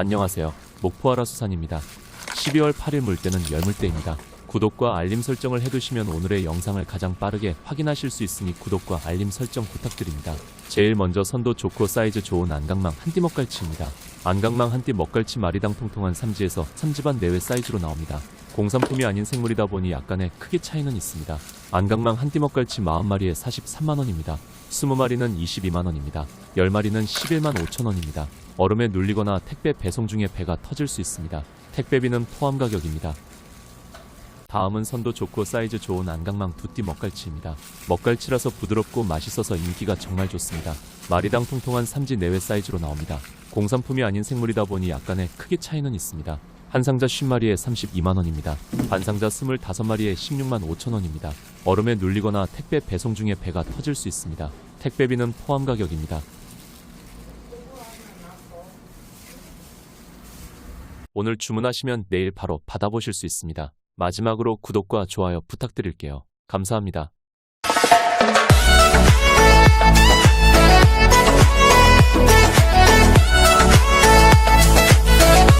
안녕하세요. 목포하라 수산입니다. 12월 8일 물때는 열물때입니다. 구독과 알림 설정을 해두시면 오늘의 영상을 가장 빠르게 확인하실 수 있으니 구독과 알림 설정 부탁드립니다. 제일 먼저 선도 좋고 사이즈 좋은 안강망 한띠 먹갈치입니다. 안강망 한띠 먹갈치 마리당 통통한 삼지에서 삼지반 내외 사이즈로 나옵니다. 공산품이 아닌 생물이다 보니 약간의 크기 차이는 있습니다. 안강망 한띠 먹갈치 40마리에 43만원입니다. 20마리는 22만원입니다. 10마리는 11만 5천원입니다. 얼음에 눌리거나 택배 배송 중에 배가 터질 수 있습니다. 택배비는 포함 가격입니다. 다음은 선도 좋고 사이즈 좋은 안강망 두띠 먹갈치입니다. 먹갈치라서 부드럽고 맛있어서 인기가 정말 좋습니다. 마리당 통통한 삼지 내외 사이즈로 나옵니다. 공산품이 아닌 생물이다 보니 약간의 크기 차이는 있습니다. 한 상자 50마리에 32만원입니다. 반 상자 25마리에 16만 5천원입니다. 얼음에 눌리거나 택배 배송 중에 배가 터질 수 있습니다. 택배비는 포함 가격입니다. 오늘 주문하시면 내일 바로 받아보실 수 있습니다. 마지막으로 구독과 좋아요 부탁드릴게요. 감사합니다.